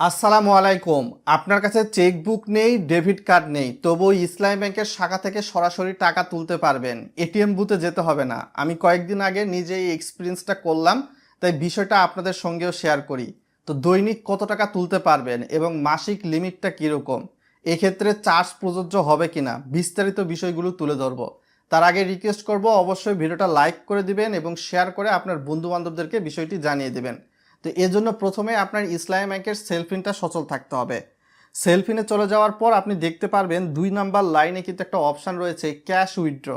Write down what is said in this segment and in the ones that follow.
আসসালামু আলাইকুম। আপনার কাছে চেকবুক নেই, ডেবিট কার্ড নেই, তবুও ইসলামী ব্যাংকের শাখা থেকে সরাসরি টাকা তুলতে পারবেন। এটিএম বুথে যেতে হবে না। আমি কয়েকদিন আগে নিজে এই এক্সপিরিয়েন্সটা করলাম, তাই বিষয়টা আপনাদের সঙ্গেও শেয়ার করি। তো দৈনিক কত টাকা তুলতে পারবেন এবং মাসিক লিমিটটা কীরকম? এক্ষেত্রে চার্জ প্রযোজ্য হবে কিনা? বিস্তারিত বিষয়গুলো তুলে ধরবো। তার আগে রিকোয়েস্ট করব, অবশ্যই ভিডিওটা লাইক করে দিবেন এবং শেয়ার করে আপনার বন্ধু বান্ধবদেরকে বিষয়টি জানিয়ে দিবেন। তো এজন্য প্রথমে আপনার ইসলামী ব্যাংকের সেলফিনটা সচল থাকতে হবে। সেলফিনে চলে যাওয়ার পর আপনি দেখতে পারবেন দুই নাম্বার লাইনে কিন্তু একটা অপশান রয়েছে ক্যাশ উইথড্র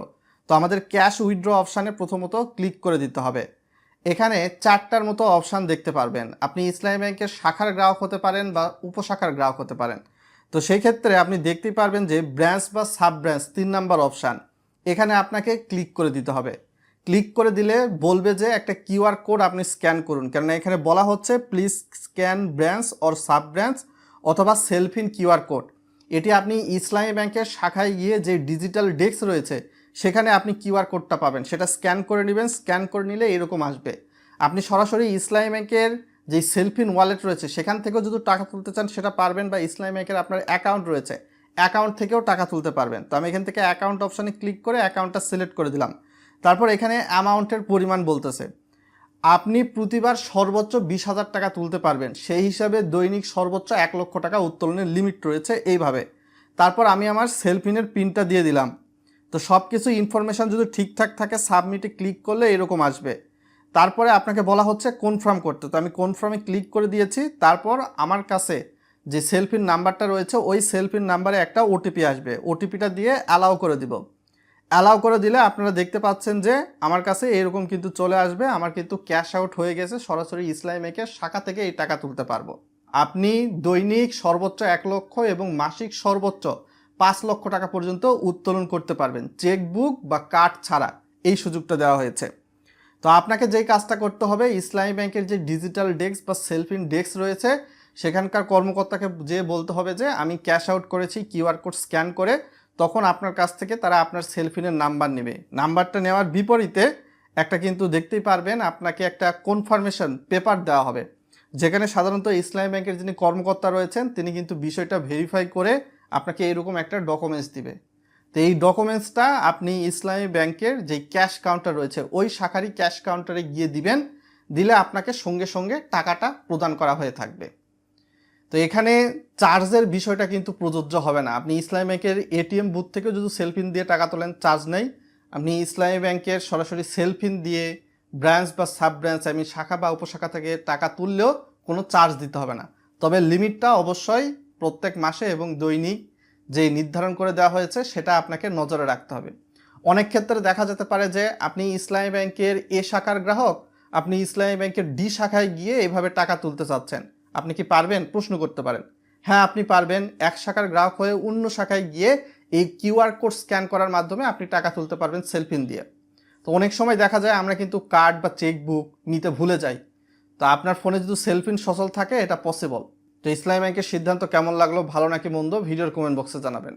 তো আমাদের ক্যাশ উইথড্র অপশানে প্রথমত ক্লিক করে দিতে হবে। এখানে চারটার মতো অপশান দেখতে পারবেন। আপনি ইসলামী ব্যাংকের শাখার গ্রাহক হতে পারেন বা উপশাখার গ্রাহক হতে পারেন। তো সেই ক্ষেত্রে আপনি দেখতেই পারবেন যে ব্রাঞ্চ বা সাব ব্রাঞ্চ তিন নাম্বার অপশান এখানে আপনাকে ক্লিক করে দিতে হবে। ক্লিক করে দিলে বলবে যে একটা কিউআর কোড আপনি স্ক্যান করুন। কেননা এখানে বলা হচ্ছে, please scan branch or sub branch অথবা সেলফিন কিউআর কোড। এটি আপনি ইসলামী ব্যাংকের শাখায় গিয়ে যে ডিজিটাল ডেস্ক রয়েছে, সেখানে আপনি কিউআর কোডটা পাবেন। সেটা স্ক্যান করে নেবেন, স্ক্যান করে নিলে এরকম আসবে। আপনি সরাসরি ইসলামী ব্যাংকের যে সেলফিন ওয়ালেট রয়েছে, সেখান থেকেও যদি টাকা তুলতে চান, সেটা পারবেন বা ইসলামী ব্যাংকের আপনার অ্যাকাউন্ট রয়েছে, অ্যাকাউন্ট থেকেও টাকা তুলতে পারবেন। তো আমি এখান থেকে অ্যাকাউন্ট অপশানে ক্লিক করে অ্যাকাউন্টটা সিলেক্ট করে দিলাম। তারপর এখানে অ্যামাউন্টের পরিমাণ বলতেছে। আপনি প্রতিবার সর্বোচ্চ বিশ হাজার টাকা তুলতে পারবেন। সেই হিসাবে দৈনিক সর্বোচ্চ এক লক্ষ টাকা উত্তোলনের লিমিট রয়েছে এইভাবে। তারপর আমি আমার সেলফিনের পিনটা দিয়ে দিলাম। তো সব কিছু ইনফরমেশান যদি ঠিকঠাক থাকে, সাবমিটে ক্লিক করলে এরকম আসবে। তারপরে আপনাকে বলা হচ্ছে কনফার্ম করতে। তো আমি কনফার্মে ক্লিক করে দিয়েছি। তারপর আমার কাছে যে সেলফির নাম্বারটা রয়েছে, ওই সেলফির নাম্বারে একটা ওটিপি আসবে। ওটিপিটা দিয়ে অ্যালাউ করে দিব। অ্যালাউ করে দিলে আপনারা দেখতে পাচ্ছেন যে আমার কাছে এরকম কিন্তু চলে আসবে। আমার কিন্তু ক্যাশ আউট হয়ে গেছে। সরাসরি ইসলামী ব্যাংকের শাখা থেকে এই টাকা তুলতে পারব। আপনি দৈনিক সর্বোচ্চ এক লক্ষ এবং মাসিক সর্বোচ্চ পাঁচ লক্ষ টাকা পর্যন্ত উত্তোলন করতে পারবেন। চেকবুক বা কার্ড ছাড়া এই সুযোগটা দেওয়া হয়েছে। তো আপনাকে যেই কাজটা করতে হবে, ইসলামী ব্যাংকের যে ডিজিটাল ডেস্ক বা সেলফিন ডেস্ক রয়েছে, সেখানকার কর্মকর্তাকে যে বলতে হবে যে, আমি ক্যাশ আউট করেছি কিউআর কোড স্ক্যান করে তখন আপনার কাছ থেকে তারা আপনার সেলফিনের নাম্বার নেবে। নাম্বারটা নেওয়ার বিপরীতে একটা কিন্তু দেখতেই পারবেন আপনাকে একটা কনফার্মেশন পেপার দেওয়া হবে। যেখানে সাধারণত ইসলামী ব্যাংকের যিনি কর্মকর্তা রয়েছেন, তিনি কিন্তু বিষয়টা ভেরিফাই করে আপনাকে এরকম একটা ডকুমেন্টস দিবে। তো এই ডকুমেন্টসটা আপনি ইসলামী ব্যাংকের যে ক্যাশ কাউন্টার রয়েছে, ওই শাখারই ক্যাশ কাউন্টারে গিয়ে দিবেন। দিলে আপনাকে সঙ্গে সঙ্গে টাকাটা প্রদান করা হয়ে থাকবে। তো এখানে চার্জের বিষয়টা কিন্তু প্রযোজ্য হবে না। আপনি ইসলামী ব্যাংকের এটিএম বুথ থেকেও যদি সেলফিন দিয়ে টাকা তোলেন চার্জ নেই। আপনি ইসলামী ব্যাংকের সরাসরি সেলফিন দিয়ে ব্রাঞ্চ বা সাব ব্রাঞ্চ আমি শাখা বা উপশাখা থেকে টাকা তুললেও কোনো চার্জ দিতে হবে না। তবে লিমিটটা অবশ্যই প্রত্যেক মাসে এবং দৈনিক যে নির্ধারণ করে দেওয়া হয়েছে, সেটা আপনাকে নজরে রাখতে হবে। অনেক ক্ষেত্রে দেখা যেতে পারে যে আপনি ইসলামী ব্যাংকের এ শাখার গ্রাহক, আপনি ইসলামী ব্যাংকের ডি শাখায় গিয়ে এভাবে টাকা তুলতে চাচ্ছেন। আপনি কি পারবেন? প্রশ্ন করতে পারেন। হ্যাঁ আপনি পারবেন। এক শাখার গ্রাহক হয়ে অন্য শাখায় গিয়ে এই কিউআর কোড স্ক্যান করার মাধ্যমে আপনি টাকা তুলতে পারবেন সেলফিন দিয়ে। তো অনেক সময় দেখা যায় আমরা কিন্তু কার্ড বা চেকবুক নিতে ভুলে যাই। তো আপনার ফোনে যদি সেলফিন সচল থাকে, এটা পসিবল তো ইসলাম ব্যাংকের সিদ্ধান্ত কেমন লাগল, ভালো নাকি মন্দ, ভিডিওর কমেন্ট বক্সে জানাবেন।